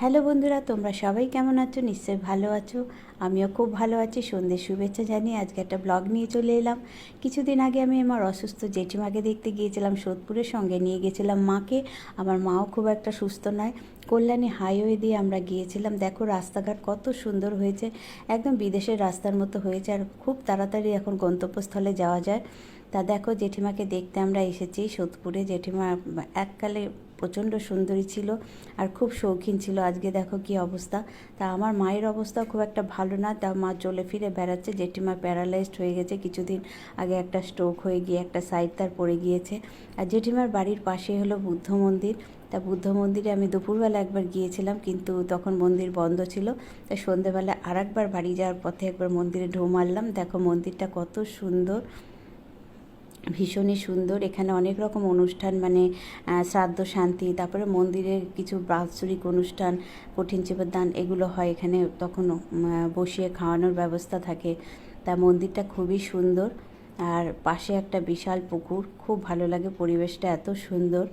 Hello বন্ধুরা, তোমরা সবাই কেমন আছো? নিশ্চয়ই ভালো আছো। আমিও খুব ভালো আছি। সন্ধ্যের শুভেচ্ছা জানিয়ে আজকে একটা ব্লগ নিয়ে চলে এলাম। কিছুদিন আগে আমি আমার অসুস্থ জেঠিমাকে দেখতে গিয়েছিলাম, সোদপুরের সঙ্গে নিয়ে গেছিলাম মাকে। আমার মাও খুব একটা সুস্থ নয়। কল্যাণী হাইওয়ে দিয়ে আমরা গিয়েছিলাম। দেখো, রাস্তাঘাট কত সুন্দর হয়েছে। একদম বিদেশের রাস্তার মতো হয়েছে আর খুব তাড়াতাড়ি এখন গন্তব্যস্থলে যাওয়া যায়। তা দেখো, জেঠিমাকে দেখতে আমরা এসেছি সোদপুরে। জেঠিমা এককালে প্রচণ্ড সুন্দরী ছিল আর খুব শৌখিন ছিল। আজকে দেখো কি অবস্থা। তা আমার মায়ের অবস্থাও খুব একটা ভালো না। তা মা চলে ফিরে বেড়াচ্ছে। জেঠিমা প্যারালাইজড হয়ে গেছে। কিছুদিন আগে একটা স্ট্রোক হয়ে গিয়ে একটা সাইড তার পড়ে গিয়েছে। আর জেঠিমার বাড়ির পাশে হলো বুদ্ধ মন্দির। তা বুদ্ধ মন্দিরে আমি দুপুরবেলা একবার গিয়েছিলাম, কিন্তু তখন মন্দির বন্ধ ছিল। তা সন্ধেবেলা আর একবার বাড়ি যাওয়ার পথে একবার মন্দিরে ঢো মারলাম। দেখো মন্দিরটা কত সুন্দর। ভীষণই সুন্দর। এখানে অনেক রকম অনুষ্ঠান মানে শ্রাদ্ধ, শান্তি, তারপরে মন্দিরের কিছু বাৎসরিক অনুষ্ঠান, কঠিন চেপের দান এগুলো হয় এখানে তখন বসিয়ে খাওয়ানোর ব্যবস্থা থাকে। তা মন্দিরটা খুবই সুন্দর। আর পাশে একটা বিশাল পুকুর, খুব ভালো লাগে, পরিবেশটা এত সুন্দর।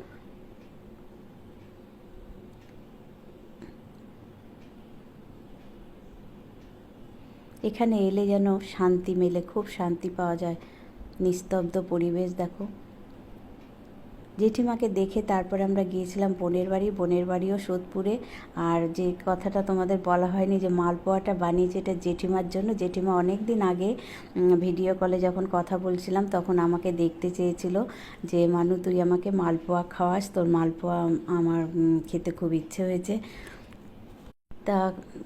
এখানে এলে যেন শান্তি মেলে, খুব শান্তি পাওয়া যায়। নিস্তব্ধ পরিবেশ, দেখো। জেঠিমাকে দেখে তারপরে আমরা গিয়েছিলাম বোনের বাড়ি, বোনের বাড়িও সোদপুরে। আর যে কথাটা তোমাদের বলা হয়নি যে মালপোয়াটা বানিয়েছে এটা জেঠিমার জন্য, জেঠিমা অনেক দিন আগে ভিডিও কলে যখন কথা বলছিলাম, তখন আমাকে দেখতে চেয়েছিল যে, মানু, তুই আমাকে মালপোয়া খাওয়াস, তোর মালপোয়া আমার খেতে খুব ইচ্ছে হয়েছে। তা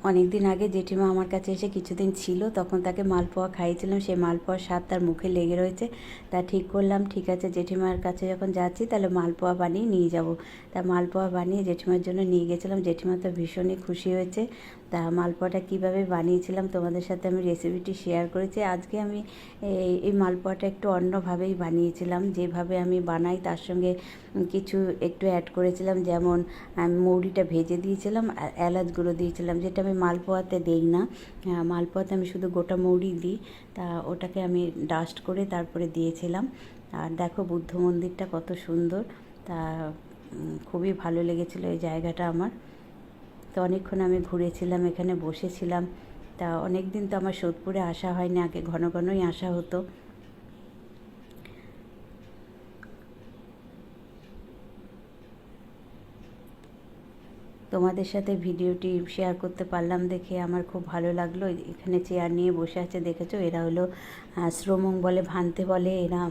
অনেক দিন আগে জেঠিমা আমার কাছে এসে কিছুদিন ছিল, তখন তাকে মালপোয়া খাইয়েছিলাম। সেই মালপোয়ার স্বাদ তার মুখে লেগে রয়েছে। তা ঠিক করলাম, ঠিক আছে, জেঠিমার কাছে যখন যাচ্ছি, তাহলে মালপোয়া বানিয়ে নিয়ে যাব। তা মালপোয়া বানিয়ে জেঠিমার জন্য নিয়ে গেছিলাম। জেঠিমা তো ভীষণই খুশি হয়েছে। তা মালপোয়াটা কীভাবে বানিয়েছিলাম তোমাদের সাথে আমি রেসিপিটি শেয়ার করেছি। আজকে আমি এই মালপোয়াটা একটু অন্যভাবেই বানিয়েছিলাম। যেভাবে আমি বানাই, তার সঙ্গে কিছু একটু অ্যাড করেছিলাম। যেমন মৌরিটা ভেজে দিয়েছিলাম আর এলাচ গুঁড়ো দিয়েছিলাম, যেটা আমি মালপোয়াতে দেই না। মালপোয়াতে আমি শুধু গোটা মৌরি দিই, তা ওটাকে আমি ডাস্ট করে তারপরে দিয়েছিলাম। আর দেখো বুদ্ধ মন্দিরটা কত সুন্দর, তা খুবই ভালো লেগেছিলো এই জায়গাটা আমার। তো অনেকক্ষণ আমি ঘুরেছিলাম, এখানে বসেছিলাম। তা অনেক দিন তো আমার সোদপুরে আসা হয়নি, আগে ঘন ঘনই আসা হতো। তোমাদের সাথে ভিডিওটি শেয়ার করতে পারলাম দেখে আমার খুব ভালো লাগল। এখানে চেয়ার নিয়ে বসে আছে, দেখেছ? এরা হলো শ্রমং বলে, ভানতে বলে, এরা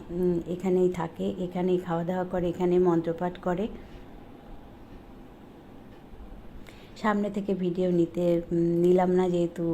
এখানেই থাকে, এখানেই খাওয়া দাওয়া করে, এখানে মন্ত্রপাঠ করে। সামনে থেকে ভিডিও নিতে নিলাম না যেহেতু।